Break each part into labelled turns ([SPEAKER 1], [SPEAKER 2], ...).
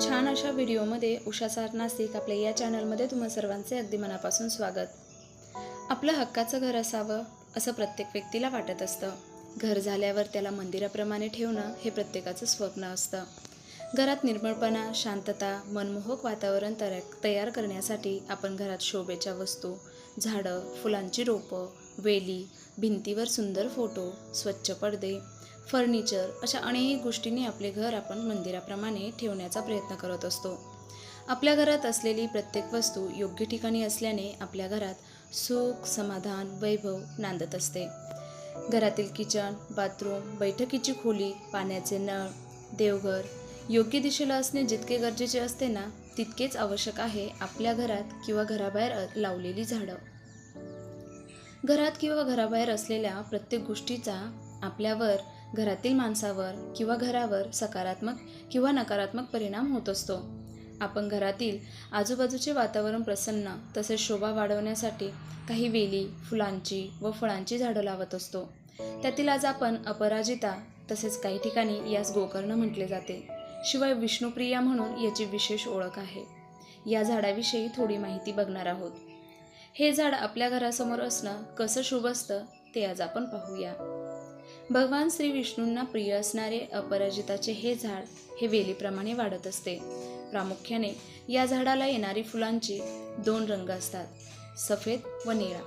[SPEAKER 1] छान अशा व्हिडिओमध्ये उषा सार आपल्या या चॅनलमध्ये तुम्हा सर्वांचे अगदी मनापासून स्वागत. आपलं हक्काचं घर असावं असं प्रत्येक व्यक्तीला वाटत असतं. घर झाल्यावर त्याला मंदिराप्रमाणे ठेवणं हे प्रत्येकाचं स्वप्न असतं. घरात निर्मळपणा शांतता मनमोहक वातावरण तर तयार करण्यासाठी आपण घरात शोभेच्या वस्तू झाडं फुलांची रोपं वेली भिंतीवर सुंदर फोटो स्वच्छ पडदे फर्निचर अशा अनेक गोष्टींनी आपले घर आपण मंदिराप्रमाणे ठेवण्याचा प्रयत्न करत असतो. आपल्या घरात असलेली प्रत्येक वस्तू योग्य ठिकाणी असल्याने आपल्या घरात सुख समाधान वैभव नांदत असते. घरातील किचन बाथरूम बैठकीची खोली पाण्याचे नळ देवघर योग्य दिशेला असणे जितके गरजेचे असते ना तितकेच आवश्यक आहे आपल्या घरात किंवा घराबाहेर लावलेली झाडं. घरात किंवा घराबाहेर असलेल्या प्रत्येक गोष्टीचा आपल्यावर घरातील माणसावर किंवा घरावर सकारात्मक किंवा नकारात्मक परिणाम होत असतो. आपण घरातील आजूबाजूचे वातावरण प्रसन्न तसेच शोभा वाढवण्यासाठी काही वेली फुलांची व फळांची झाडं लावत असतो. त्यातील आज आपण अपराजिता तसेच काही ठिकाणी यास गोकर्ण म्हटले जाते. शिवाय विष्णुप्रिया म्हणून याची विशेष ओळख आहे. या झाडाविषयी थोडी माहिती बघणार आहोत. हे झाड आपल्या घरासमोर असणं कसं शुभ असतं ते आज आपण पाहूया. भगवान श्री विष्णूंना प्रिय असणारे अपराजिताचे हे झाड हे वेलीप्रमाणे वाढत असते. प्रामुख्याने या झाडाला येणारी फुलांची दोन रंग असतात सफेद व निळा.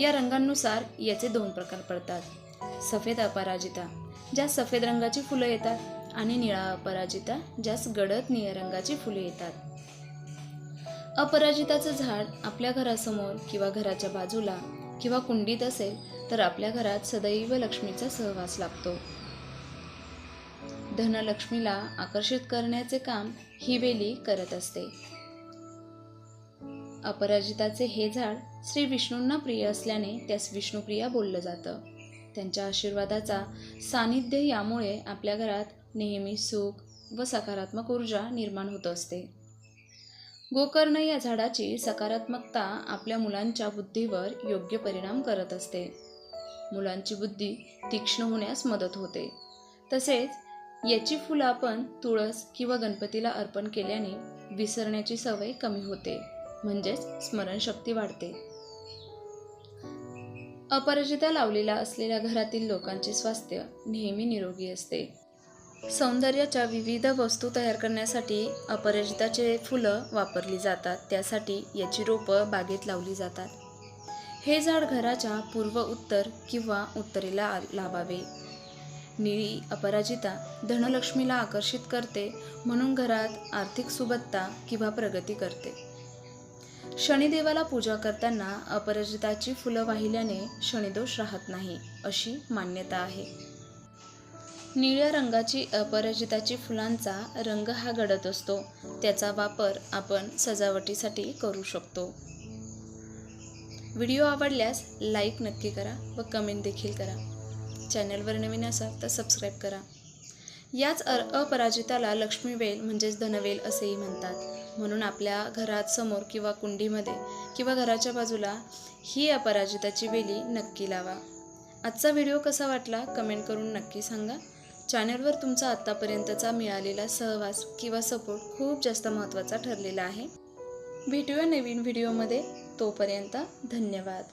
[SPEAKER 1] या रंगांनुसार याचे दोन प्रकार पडतात. सफेद अपराजिता ज्या सफेद रंगाची फुलं येतात आणि निळा अपराजिता ज्यास गडद निळ्या रंगाची फुले येतात. अपराजिताचं झाड आपल्या घरासमोर किंवा घराच्या बाजूला किंवा कुंडीत असेल तर आपल्या घरात सदैव लक्ष्मीचा सहवास लागतो धनलक्ष्मीला आकर्षित करण्याचे काम ही वेली करत असते. अपराजिताचे हे झाड श्री विष्णूंना प्रिय असल्याने त्यास विष्णुप्रिया बोललं जातं. त्यांच्या आशीर्वादाचा सानिध्य यामुळे आपल्या घरात नेहमी सुख व सकारात्मक ऊर्जा निर्माण होत असते. गोकर्ण या झाडाची सकारात्मकता आपल्या मुलांच्या बुद्धीवर योग्य परिणाम करत असते. मुलांची बुद्धी तीक्ष्ण होण्यास मदत होते. तसेच याची फुलं आपण तुळस किंवा गणपतीला अर्पण केल्याने विसरण्याची सवय कमी होते म्हणजेच स्मरणशक्ती वाढते. अपराजिता लावलेला असलेल्या घरातील लोकांचे स्वास्थ्य नेहमी निरोगी असते. सौंदर्याच्या विविध वस्तू तयार करण्यासाठी अपराजिताचे फुलं वापरली जातात. त्यासाठी याची रोपं बागेत लावली जातात. हे झाड घराच्या पूर्व उत्तर किंवा उत्तरेला आ- लावावे. निळी अपराजिता धनलक्ष्मीला आकर्षित करते म्हणून घरात आर्थिक सुबत्ता किंवा प्रगती करते. शनिदेवाला पूजा करताना अपराजिताची फुलं वाहिल्याने शनिदोष राहत नाही अशी मान्यता आहे. निळ्या रंगाची अपराजिताची फुलांचा रंग हा गडद असतो. त्याचा वापर आपण सजावटीसाठी करू शकतो. व्हिडिओ आवडल्यास लाईक नक्की करा व कमेंट देखील करा. चॅनलवर नवीन असाल तर सबस्क्राईब करा. याच अ अपराजिताला लक्ष्मीवेल म्हणजेच धनवेल असेही म्हणतात. म्हणून आपल्या घरात समोर किंवा कुंडीमध्ये किंवा घराच्या बाजूला ही अपराजिताची वेली नक्की लावा. आजचा व्हिडिओ कसा वाटला कमेंट करून नक्की सांगा. चॅनलवर तुमचा आत्तापर्यंतचा मिळालेला सहवास किंवा सपोर्ट खूप जास्त महत्त्वाचा ठरलेला आहे. भेटूया नवीन व्हिडिओमध्ये. तोपर्यंत धन्यवाद.